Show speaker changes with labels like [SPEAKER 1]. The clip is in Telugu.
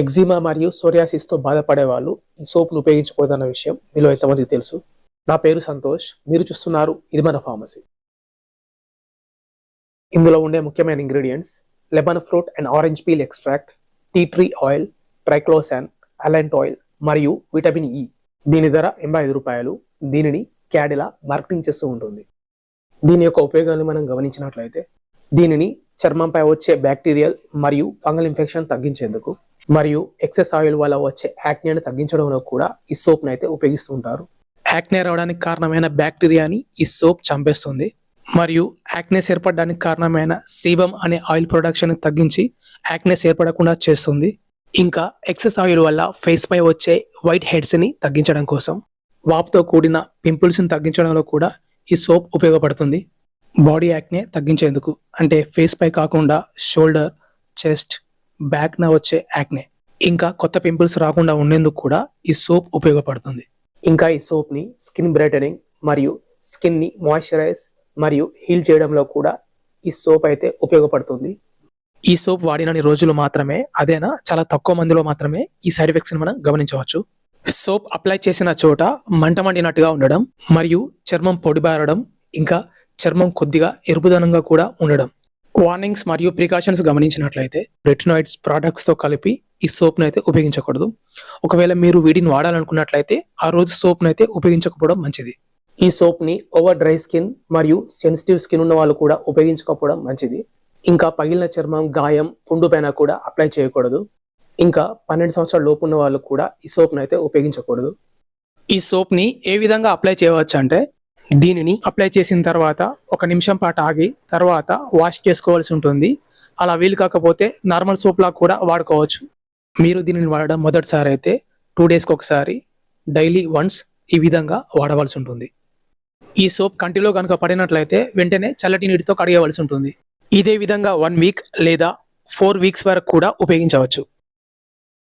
[SPEAKER 1] ఎగ్జిమా మరియు సోరియాసిస్తో బాధపడే వాళ్ళు ఈ సోప్ను ఉపయోగించకూడదన్న విషయం మీలో ఎంతమందికి తెలుసు? నా పేరు సంతోష్. మీరు చూస్తున్నారు ఇది మన ఫార్మసీ. ఇందులో ఉండే ముఖ్యమైన ingredients lemon fruit and orange peel extract tea tree oil triclosan అలెంట్ oil మరియు విటమిన్ ఇ దీని ధర ఎనభై ఐదు రూపాయలు. దీనిని క్యాడిలా మార్కెటింగ్ చేస్తూ ఉంటుంది. దీని యొక్క ఉపయోగాన్ని మనం గమనించినట్లయితే దీనిని చర్మంపై వచ్చే బ్యాక్టీరియల్ మరియు ఫంగల్ ఇన్ఫెక్షన్ తగ్గించేందుకు మరియు ఎక్సెస్ ఆయిల్ వల్ల వచ్చే యాక్నేను తగ్గించడంలో కూడా ఈ సోప్ను అయితే ఉపయోగిస్తూ ఉంటారు యాక్నే రావడానికి కారణమైన బ్యాక్టీరియాని ఈ సోప్ చంపేస్తుంది. మరియు యాక్నెస్ ఏర్పడడానికి కారణమైన సీబమ్ అనే ఆయిల్ ప్రొడక్షన్ తగ్గించి యాక్నెస్ ఏర్పడకుండా చేస్తుంది. ఇంకా ఎక్సెస్ ఆయిల్ వల్ల ఫేస్ పై వచ్చే వైట్ హెడ్స్ని తగ్గించడం కోసం వాపుతో కూడిన పింపుల్స్ని తగ్గించడంలో కూడా ఈ సోప్ ఉపయోగపడుతుంది. బాడీ యాక్నే తగ్గించేందుకు అంటే ఫేస్ పై కాకుండా షోల్డర్ చెస్ట్ బ్యాక్ న వచ్చే యాక్నే. ఇంకా కొత్త పింపుల్స్ రాకుండా ఉండేందుకు కూడా ఈ సోప్ ఉపయోగపడుతుంది. ఇంకా ఈ సోప్ని స్కిన్ బ్రైటనింగ్ మరియు స్కిన్ని మాయిశ్చరైజ్ మరియు హీల్ చేయడంలో కూడా ఈ సోప్ అయితే ఉపయోగపడుతుంది. ఈ సోప్ వాడినని రోజులు మాత్రమే అదేనా? చాలా తక్కువ మందిలో మాత్రమే ఈ సైడ్ ఎఫెక్ట్స్ మనం గమనించవచ్చు. సోప్ అప్లై చేసిన చోట మంట మండినట్టుగా ఉండడం మరియు చర్మం పొడిబారడం ఇంకా చర్మం కొద్దిగా ఎరుపుదనంగా కూడా ఉండడం. వార్నింగ్స్ మరియు ప్రికాషన్స్ గమనించినట్లయితే రెటినాయిడ్స్ ప్రోడక్ట్స్తో కలిపి ఈ సోప్ను అయితే ఉపయోగించకూడదు. ఒకవేళ మీరు వీటిని వాడాలనుకున్నట్లయితే ఆ రోజు సోప్ను అయితే ఉపయోగించకపోవడం మంచిది. ఈ సోప్ని ఓవర్ డ్రై స్కిన్ మరియు సెన్సిటివ్ స్కిన్ ఉన్న వాళ్ళు కూడా ఉపయోగించకపోవడం మంచిది. ఇంకా పగిలిన చర్మం గాయం పుండు పైన కూడా అప్లై చేయకూడదు. ఇంకా పన్నెండు సంవత్సరాల లోపు ఉన్న వాళ్ళు కూడా ఈ సోప్ను అయితే ఉపయోగించకూడదు. ఈ సోప్ని ఏ విధంగా అప్లై చేయవచ్చు అంటే దీనిని అప్లై చేసిన తర్వాత ఒక నిమిషం పాటు ఆగి తర్వాత వాష్ చేసుకోవాల్సి ఉంటుంది. అలా వీలు కాకపోతే నార్మల్ సోప్లా కూడా వాడుకోవచ్చు. మీరు దీనిని వాడడం మొదటిసారి అయితే టూ డేస్కి ఒకసారి డైలీ వన్స్ ఈ విధంగా వాడవలసి ఉంటుంది. ఈ సోప్ కంటిలో కనుక పడినట్లయితే వెంటనే చల్లటి నీటితో కడిగవలసి ఉంటుంది. ఇదే విధంగా వన్ వీక్ లేదా ఫోర్ వీక్స్ వరకు కూడా ఉపయోగించవచ్చు.